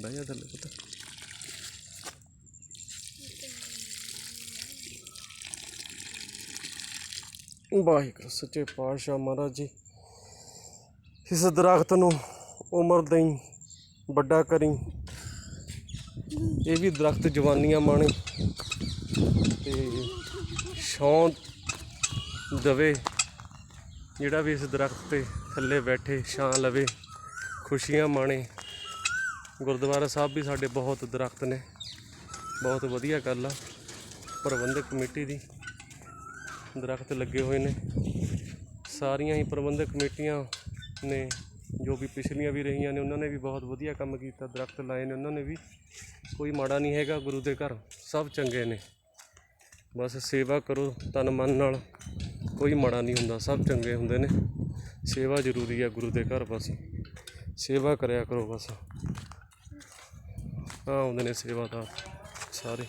ਬਹਿ ਜਾ ਥੱਲੇ ਪੁੱਤ। ਵਾਹਿਗੁਰੂ, ਸੱਚੇ ਪਾਤਸ਼ਾਹ ਮਹਾਰਾਜ ਜੀ, ਇਸ ਦਰਖਤ ਨੂੰ ਉਮਰ ਦੇਈ, ਵੱਡਾ ਕਰੀ। ਇਹ ਵੀ ਦਰਖਤ ਜਵਾਨੀਆਂ ਮਾਣੇ। ਤੇ ਛਾਂ ਦਵੇ, ਜਿਹੜਾ ਵੀ ਇਸ ਦਰਖਤ ਤੇ ਥੱਲੇ ਬੈਠੇ ਛਾਂ ਲਵੇ, ਖੁਸ਼ੀਆਂ ਮਾਣੇ। ਗੁਰਦੁਆਰਾ ਸਾਹਿਬ ਵੀ ਸਾਡੇ ਬਹੁਤ ਦਰਖਤ ਨੇ। ਬਹੁਤ ਵਧੀਆ ਗੱਲ ਆ, ਪ੍ਰਬੰਧਕ ਕਮੇਟੀ ਦੀ। ਦਰਖਤ ਲੱਗੇ ਹੋਏ ਨੇ। ਸਾਰੀਆਂ ਹੀ ਪ੍ਰਬੰਧਕ ਕਮੇਟੀਆਂ ਨੇ, ਜੋ ਵੀ ਪਿਛਲੀਆਂ ਵੀ ਰਹੀਆਂ ਨੇ, ਉਹਨਾਂ ਨੇ ਵੀ ਬਹੁਤ ਵਧੀਆ ਕੰਮ ਕੀਤਾ, ਦਰਖਤ ਲਾਏ ਨੇ, ਉਹਨਾਂ ਨੇ ਵੀ ਕੋਈ ਮਾੜਾ ਨਹੀਂ ਹੈਗਾ, ਗੁਰੂ ਦੇ ਘਰ ਸਭ ਚੰਗੇ ਨੇ। ਬਸ ਸੇਵਾ ਕਰੋ ਤਨ ਮਨ ਨਾਲ, ਕੋਈ ਮਾੜਾ ਨਹੀਂ ਹੁੰਦਾ, ਸਭ ਚੰਗੇ ਹੁੰਦੇ ਨੇ। ਸੇਵਾ ਜ਼ਰੂਰੀ ਆ ਗੁਰੂ ਦੇ ਘਰ ਬਸ। ਸੇਵਾ ਕਰਿਆ ਕਰੋ ਬਸ। ਆ ਆਉਂਦੇ ਨੇ ਸੇਵਾਦਾਰ ਸਾਰੇ